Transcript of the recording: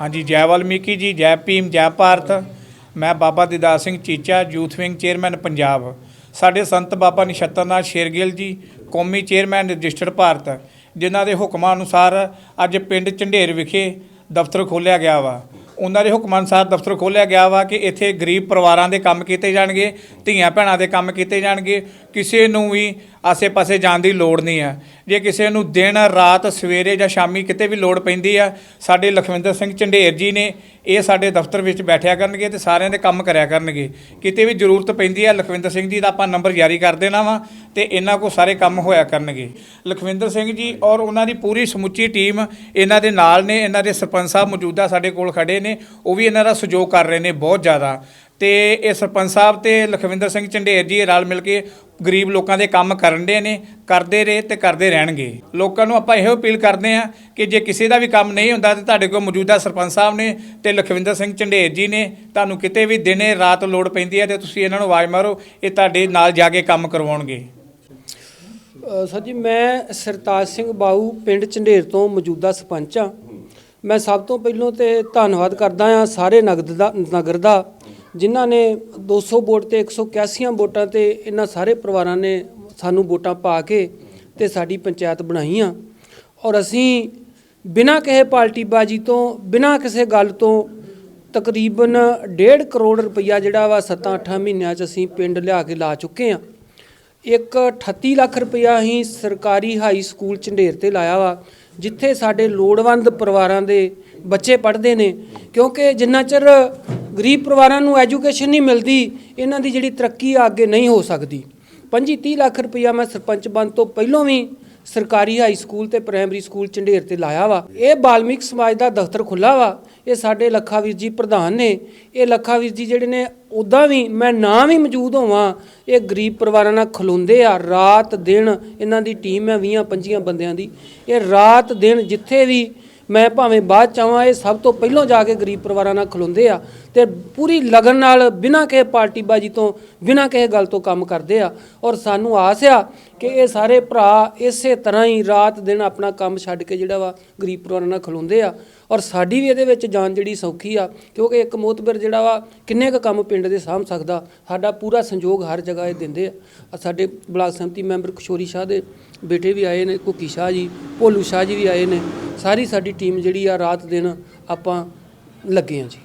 ਹਾਂਜੀ, ਜੈ ਵਾਲਮੀਕੀ ਜੀ, ਜੈ ਭੀਮ, ਜੈ ਭਾਰਤ। ਮੈਂ Baba Didar Singh Chicha, youth wing chairman Punjab. ਸਾਡੇ ਸੰਤ ਬਾਬਾ ਨਿਸ਼ਤਰਨਾਥ ਸ਼ੇਰਗਿੱਲ ਜੀ, ਕੌਮੀ ਚੇਅਰਮੈਨ ਰਜਿਸਟਰਡ ਭਾਰਤ, ਜਿਨ੍ਹਾਂ ਦੇ ਹੁਕਮਾਂ ਅਨੁਸਾਰ ਅੱਜ ਪਿੰਡ ਝੰਡੇਰ ਵਿਖੇ ਦਫ਼ਤਰ ਖੋਲ੍ਹਿਆ ਗਿਆ ਵਾ। ਉਹਨਾਂ ਦੇ ਹੁਕਮਾਂ ਅਨੁਸਾਰ ਦਫ਼ਤਰ ਖੋਲ੍ਹਿਆ ਗਿਆ ਵਾ ਕਿ ਇੱਥੇ ਗਰੀਬ ਪਰਿਵਾਰਾਂ ਦੇ ਕੰਮ ਕੀਤੇ ਜਾਣਗੇ ਧੀਆਂ ਭੈਣਾਂ ਦੇ ਕੰਮ ਕੀਤੇ ਜਾਣਗੇ, ਕਿਸੇ ਨੂੰ ਵੀ ਆਸੇ-ਪਾਸੇ ਜਾਣ ਦੀ ਲੋੜ ਨਹੀਂ ਹੈ। ਜੇ ਕਿਸੇ ਨੂੰ ਦਿਨ, ਰਾਤ, ਸਵੇਰੇ ਜਾਂ ਸ਼ਾਮੀ ਕਿਤੇ ਵੀ ਲੋੜ ਪੈਂਦੀ ਆ ਸਾਡੇ ਲਖਵਿੰਦਰ ਸਿੰਘ ਝੰਡੇਰ ਜੀ ਨੇ ਇਹ ਸਾਡੇ ਦਫ਼ਤਰ ਵਿੱਚ ਬੈਠਿਆ ਕਰਨਗੇ ਤੇ ਸਾਰਿਆਂ ਦੇ ਕੰਮ ਕਰਿਆ ਕਰਨਗੇ। ਕਿਤੇ ਵੀ ਜ਼ਰੂਰਤ ਪੈਂਦੀ ਆ ਲਖਵਿੰਦਰ ਸਿੰਘ ਜੀ ਦਾ ਆਪਾਂ ਨੰਬਰ ਜਾਰੀ ਕਰ ਦੇਣਾ ਵਾ ਤੇ ਇਹਨਾਂ ਕੋ ਸਾਰੇ ਕੰਮ ਹੋਇਆ ਕਰਨਗੇ। ਲਖਵਿੰਦਰ ਸਿੰਘ ਜੀ ਔਰ ਉਹਨਾਂ ਦੀ ਪੂਰੀ ਸਮੁੱਚੀ ਟੀਮ ਇਹਨਾਂ ਦੇ ਨਾਲ ਨੇ, ਇਹਨਾਂ ਦੇ ਸਰਪੰਚ ਸਾਹਿਬ ਮੌਜੂਦਾ ਸਾਡੇ ਕੋਲ ਖੜੇ ਨੇ, ਉਹ ਵੀ ਇਹਨਾਂ ਦਾ ਸਹਿਯੋਗ ਕਰ ਰਹੇ ਨੇ ਬਹੁਤ ਜ਼ਿਆਦਾ। ਤੇ ਇਹ ਸਰਪੰਚ ਸਾਹਿਬ ਤੇ ਲਖਵਿੰਦਰ ਸਿੰਘ ਝੰਡੇਰ ਜੀ ਰਲ ਮਿਲ ਕੇ ਗਰੀਬ ਲੋਕਾਂ ਦੇ ਕੰਮ ਕਰਨ ਦੇ ਨੇ, ਕਰਦੇ ਰਹੇ ਤੇ ਕਰਦੇ ਰਹਿਣਗੇ। ਲੋਕਾਂ ਨੂੰ ਆਪਾਂ ਇਹੋ ਅਪੀਲ ਕਰਦੇ ਆ ਕਿ ਜੇ ਕਿਸੇ ਦਾ ਵੀ ਕੰਮ ਨਹੀਂ ਹੁੰਦਾ ਤੇ ਤੁਹਾਡੇ ਕੋਲ ਮੌਜੂਦਾ ਸਰਪੰਚ ਸਾਹਿਬ ਨੇ ਤੇ ਲਖਵਿੰਦਰ ਸਿੰਘ ਝੰਡੇਰ ਜੀ ਨੇ, ਤੁਹਾਨੂੰ ਕਿਤੇ ਵੀ ਦਿਨੇ ਰਾਤ ਲੋੜ ਪੈਂਦੀ ਹੈ ਤੇ ਤੁਸੀਂ ਇਹਨਾਂ ਨੂੰ ਆਵਾਜ਼ ਮਾਰੋ, ਇਹ ਤੁਹਾਡੇ ਨਾਲ ਜਾ ਕੇ ਕੰਮ ਕਰਵਾਉਣਗੇ। ਸਰ ਜੀ, ਮੈਂ ਸਰਤਾਜ ਸਿੰਘ ਬਾਊ ਪਿੰਡ ਝੰਡੇਰ ਤੋਂ ਮੌਜੂਦਾ ਸਰਪੰਚ ਆ ਮੈਂ ਸਭ ਤੋਂ ਪਹਿਲਾਂ ਤੇ ਧੰਨਵਾਦ ਕਰਦਾ ਆ ਸਾਰੇ ਨਗਦ ਦਾ, ਨਗਰ ਦਾ ਜਿਨ੍ਹਾਂ ਨੇ 200 ਵੋਟ ਤੇ 181 ਵੋਟਾਂ ਤੇ ਇਹਨਾਂ ਸਾਰੇ ਪਰਿਵਾਰਾਂ ਨੇ ਸਾਨੂੰ ਵੋਟਾਂ ਪਾ ਕੇ ਤੇ ਸਾਡੀ ਪੰਚਾਇਤ ਬਣਾਈਆਂ। ਔਰ ਅਸੀਂ ਬਿਨਾਂ ਕਿਸੇ ਪਾਰਟੀ ਬਾਜੀ ਤੋਂ, ਬਿਨਾਂ ਕਿਸੇ ਗੱਲ ਤੋਂ ਤਕਰੀਬਨ 1.5 ਕਰੋੜ ਰੁਪਈਆ ਜਿਹੜਾ ਵਾ 7-8 ਮਹੀਨਿਆਂ 'ਚ ਅਸੀਂ ਪਿੰਡ ਲਿਆ ਕੇ ਲਾ ਚੁੱਕੇ ਆ ਇੱਕ 38 ਲੱਖ ਰੁਪਈਆ ਅਸੀਂ ਸਰਕਾਰੀ ਹਾਈ ਸਕੂਲ ਝੰਡੇਰ ਤੇ ਲਾਇਆ ਵਾ, ਜਿੱਥੇ ਸਾਡੇ ਲੋੜਵੰਦ ਪਰਿਵਾਰਾਂ ਦੇ ਬੱਚੇ ਪੜ੍ਹਦੇ ਨੇ, ਕਿਉਂਕਿ ਜਿੰਨਾ ਚਿਰ ਗਰੀਬ ਪਰਿਵਾਰਾਂ ਨੂੰ ਐਜੂਕੇਸ਼ਨ ਨਹੀਂ ਮਿਲਦੀ, ਇਹਨਾਂ ਦੀ ਜਿਹੜੀ ਤਰੱਕੀ ਆ ਅੱਗੇ ਨਹੀਂ ਹੋ ਸਕਦੀ। 25 30 ਲੱਖ ਰੁਪਇਆ ਮੈਂ ਸਰਪੰਚ ਬਣ ਤੋਂ ਪਹਿਲਾਂ ਵੀ ਸਰਕਾਰੀ ਹਾਈ ਸਕੂਲ ਤੇ ਪ੍ਰਾਇਮਰੀ ਸਕੂਲ ਝੰਡੇਰ ਤੇ ਲਾਇਆ ਵਾ। ਇਹ ਬਾਲਮਿਕ ਸਮਾਜ ਦਾ ਦਫ਼ਤਰ ਖੁੱਲਾ ਵਾ। ਇਹ ਸਾਡੇ ਲੱਖਾ ਵੀਰ ਜੀ ਪ੍ਰਧਾਨ ਨੇ। ਇਹ ਲੱਖਾ ਵੀਰ ਜੀ ਜਿਹੜੇ ਨੇ ਉਦਾਂ ਵੀ ਮੈਂ ਨਾ ਵੀ ਮੌਜੂਦ ਹੋਵਾਂ, ਇਹ ਗਰੀਬ ਪਰਿਵਾਰਾਂ ਨਾਲ ਖਲੋਂਦੇ ਆ। ਰਾਤ ਦਿਨ ਇਹਨਾਂ ਦੀ ਟੀਮ ਹੈ 20 25 ਬੰਦਿਆਂ ਦੀ। ਇਹ ਰਾਤ ਦਿਨ ਜਿੱਥੇ ਵੀ ਮੈਂ ਭਾਵੇਂ ਬਾਅਦ ਚਾਹਾਂ ਇਹ ਸਭ ਤੋਂ ਪਹਿਲਾਂ ਜਾ ਕੇ ਗਰੀਬ ਪਰਿਵਾਰਾਂ ਨਾਲ ਖਲੋਂਦੇ ਆ ਤੇ ਪੂਰੀ ਲਗਨ ਨਾਲ ਬਿਨਾਂ ਕਿਸੇ ਪਾਰਟੀਬਾਜੀ ਤੋਂ, ਬਿਨਾਂ ਕਿਸੇ ਗੱਲ ਤੋਂ ਕੰਮ ਕਰਦੇ ਆ। ਔਰ ਸਾਨੂੰ ਆਸ ਆ ਕਿ ਇਹ ਸਾਰੇ ਭਰਾ ਇਸੇ ਤਰ੍ਹਾਂ ਹੀ ਰਾਤ ਦਿਨ ਆਪਣਾ ਕੰਮ ਛੱਡ ਕੇ ਜਿਹੜਾ ਵਾ ਗਰੀਬ ਪਰਿਵਾਰਾਂ ਨਾਲ ਖਲੋਂਦੇ ਆ। ਔਰ ਸਾਡੀ ਵੀ ਇਹਦੇ ਵਿੱਚ ਜਾਨ ਜਿਹੜੀ ਸੌਖੀ ਆ, ਕਿਉਂਕਿ ਇੱਕ ਮੋਤਬਰ ਜਿਹੜਾ ਵਾ ਕਿੰਨੇ ਕੁ ਕੰਮ ਪਿੰਡ ਦੇ ਸਾਂਭ ਸਕਦਾ, ਸਾਡਾ ਪੂਰਾ ਸੰਯੋਗ ਹਰ ਜਗ੍ਹਾ ਇਹ ਦਿੰਦੇ ਆ। ਸਾਡੇ ਬਲਾਕ ਸੰਮਤੀ ਮੈਂਬਰ ਕਿਸ਼ੋਰੀ ਸ਼ਾਹ ਦੇ ਬੇਟੇ ਵੀ ਆਏ ਨੇ ਕੁੱਕੀ ਸ਼ਾਹ ਜੀ, ਭੋਲੂ ਸ਼ਾਹ ਜੀ ਵੀ ਆਏ ਨੇ। ਸਾਰੀ ਸਾਡੀ ਟੀਮ ਜਿਹੜੀ ਆ ਰਾਤ ਦਿਨ ਆਪਾਂ ਲੱਗੇ ਆ ਜੀ।